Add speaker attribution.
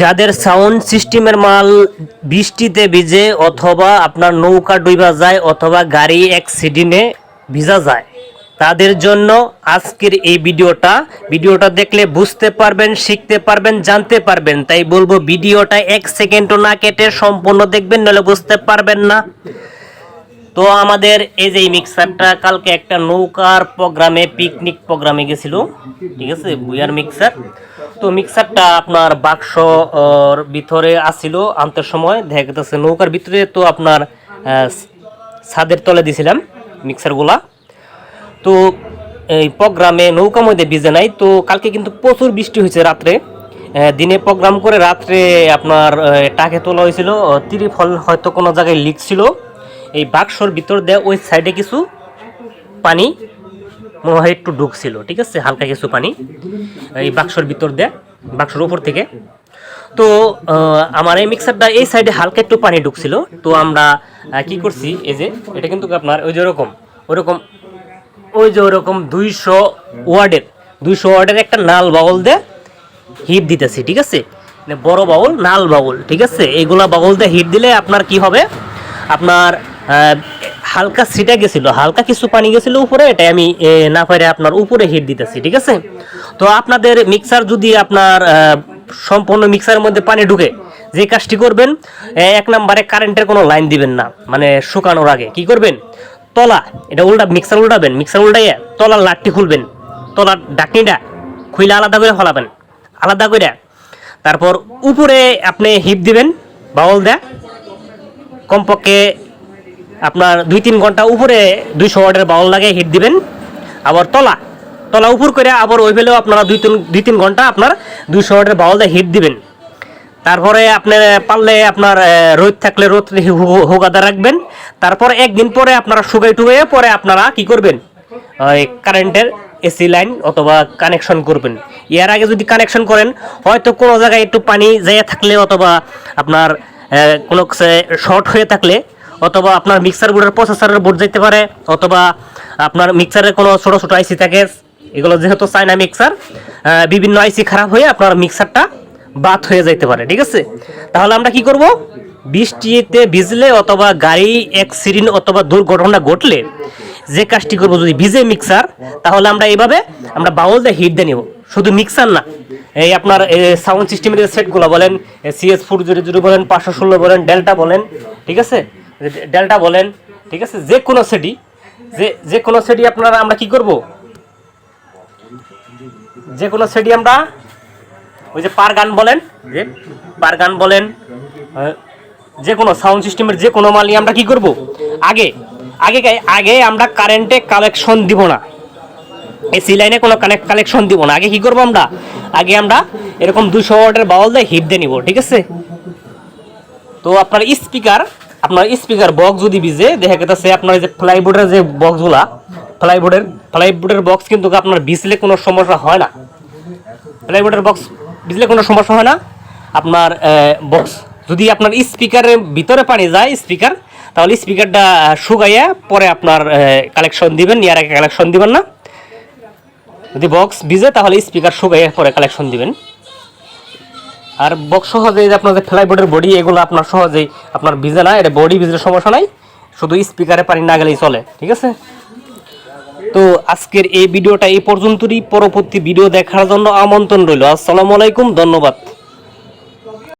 Speaker 1: যাদের সাউন্ড সিস্টেমের মাল বৃষ্টিতে ভিজে অথবা আপনার নৌকা ডুবা যায় অথবা গাড়ি অ্যাক্সিডেন্টে ভিজা যায়, তাদের জন্য আজকের এই ভিডিওটা। ভিডিওটা দেখলে বুঝতে পারবেন, শিখতে পারবেন, জানতে পারবেন। তাই বলব, ভিডিওটা এক সেকেন্ডও না কেটে সম্পূর্ণ দেখবেন, নাহলে বুঝতে পারবেন না। তো আমাদের এই যে মিক্সারটা কালকে একটা নৌকার প্রোগ্রামে পিকনিক প্রোগ্রামে গেছিল। ঠিক আছে? বুয়ার মিক্সার তো মিক্সারটা আপনার বাক্স ভিতরে আসছিল আনতে সময়। দেখা গেছে নৌকার ভিতরে তো আপনার ছাদের তলে দিছিলাম মিক্সারগুলা তো এই প্রোগ্রামে নৌকা মধ্যে ভিজে নাই। তো কালকে কিন্তু প্রচুর বৃষ্টি হয়েছে রাত্রে। দিনে প্রোগ্রাম করে রাত্রে আপনার টাকে তোলা হয়েছিল। তিরিফল হয়তো কোনো জায়গায় লিক ছিল। এই বাক্সর ভিতর দিয়ে ওই সাইডে কিছু পানি মনে হয় একটু ঢুকছিল, ঠিক আছে? হালকা কিছু পানি এই বাক্সর ভিতর দিয়ে, বাক্সর উপর থেকে। তো আমার এই মিক্সারটা এই সাইডে হালকা একটু পানি ঢুকছিল। তো আমরা কি করছি? এই যে, এটা কিন্তু আপনার ওই যে ওরকম ওরকম, ওই যে ওরকম দুইশো ওয়ার্ডের দুইশো ওয়ার্ডের একটা নাল বাউল দিয়ে হিট দিতেছি, ঠিক আছে? মানে বড় বাউল, নাল বাউল, ঠিক আছে? এইগুলা বাউল দিয়ে হিট দিলে আপনার কি হবে? আপনার হালকা সিটা গেছিল, হালকা কিছু পানি গেছিল উপরে, এটাই আমি না পারে আপনার উপরে হিট দিতেছি, ঠিক আছে? তো আপনাদের মিক্সার যদি আপনার সম্পূর্ণ মিক্সারের মধ্যে পানি ঢুকে, যে কাজটি করবেন এক নম্বরে কারেন্টের কোনো লাইন দিবেন না মানে শুকানোর আগে, কি করবেন? তলা, এটা উল্টা মিক্সার উল্টাবেন মিক্সার উল্টাইয়া তলার লাটটি খুলবেন, তলার ডাকনিটা খুইলে আলাদা করে ফলাবেন, আলাদা করে তারপর উপরে আপনি হিপ দিবেন, বাউল দেয়া, কমপক্ষে আপনার দুই তিন ঘণ্টা উপরে দুইশো ওয়াটের বাউল লাগে হিট দিবেন। আবার তলা তলা উপর করে আবার ওই ফেলেও আপনারা দুই তিন দুই তিন ঘণ্টা আপনার দুইশো ওয়াটের বাউল দিয়ে হিট দিবেন। তারপরে আপনি পারলে আপনার রোদ থাকলে রোদ হোগাদা রাখবেন। তারপর একদিন পরে আপনারা শুকাই টুকাইয়ে পরে আপনারা কি করবেন? ওই কারেন্টের এসি লাইন অথবা কানেকশন করবেন। এর আগে যদি কানেকশন করেন, হয়তো কোনো জায়গায় একটু পানি যাইয়া থাকলে অথবা আপনার কোনো শর্ট হয়ে থাকলে অথবা আপনার মিক্সার বোর্ডের প্রসেসরের বোর্ড যেতে পারে, অথবা আপনার মিক্সারের কোনো ছোটো ছোটো আইসি থাকে। এগুলো যেহেতু চায়না মিক্সার বিভিন্ন আইসি খারাপ হয়ে আপনার মিক্সারটা বাদ হয়ে যেতে পারে, ঠিক আছে? তাহলে আমরা কি করব? বৃষ্টিতে ভিজলে অথবা গাড়ি অ্যাক্সিডেন্ট অথবা দুর্ঘটনা ঘটলে যে কাজটি করব যদি ভিজে মিক্সার তাহলে আমরা এইভাবে আমরা বাউল দিয়ে হিট দিয়ে নেব। শুধু মিক্সার না, এই আপনার সাউন্ড সিস্টেমের সেটগুলো বলেন সিএস ফোর জিরো জিরো বলেন, পাঁচশো ষোলো বলেন ডেল্টা বলেন, ঠিক আছে? ডেল্টা বলেন, ঠিক আছে? যে কোনো সেটই যে যে কোনো সেটই আপনারা আমরা কি করব? যে কোনো সেটই আমরা, ওই যে পার গান বলেন, যে পার গান বলেন যে কোনো সাউন্ড সিস্টেমের যে কোনো মালই আমরা কি করব? আগে আগে আগে আমরা কারেন্টে কালেকশন দিব না। এসি লাইনে কোনো কানেক্ট কালেকশন দিব না। আগে কি করব আমরা? আগে আমরা এরকম দুশো ওয়াটের বাউল দিয়ে হিট দিয়ে নিব, ঠিক আছে? তো আপনার স্পিকার আপনার স্পিকার বক্স যদি ভিজে, দেখা গেছে আপনার যে ফ্লাইবোর্ডের যে বক্সগুলা ফ্লাইবোর্ডের ফ্লাইবোর্ডের বক্স কিন্তু আপনার ভিজলে কোনো সমস্যা হয় না। প্লাইবোর্ডের বক্স বুঝলে কোনো সমস্যা হয় না। আপনার বক্স যদি আপনার স্পিকারের ভিতরে পানি যায় স্পিকার তাহলে স্পিকারটা শুকাইয়া পরে আপনার কালেকশন দিবেন ইয়ার আগে কালেকশন দিবেন না। যদি বক্স ভিজে, তাহলে স্পিকার শুকাইয়া পরে কালেকশন দিবেন। আর বক্স সহজে যে আপনার যে ফ্লাইবোর্ডের বডি এগুলো আপনার সহজেই আপনার ভিজে না, এটা বডি ভিজলে সমস্যা নাই, শুধু স্পিকারে পানি না গেলেই চলে, ঠিক আছে? তো আজকের এই ভিডিওটা এই পর্যন্তই, পরবর্তী ভিডিও দেখার জন্য আমন্ত্রণ রইল, আসসালামু আলাইকুম, ধন্যবাদ।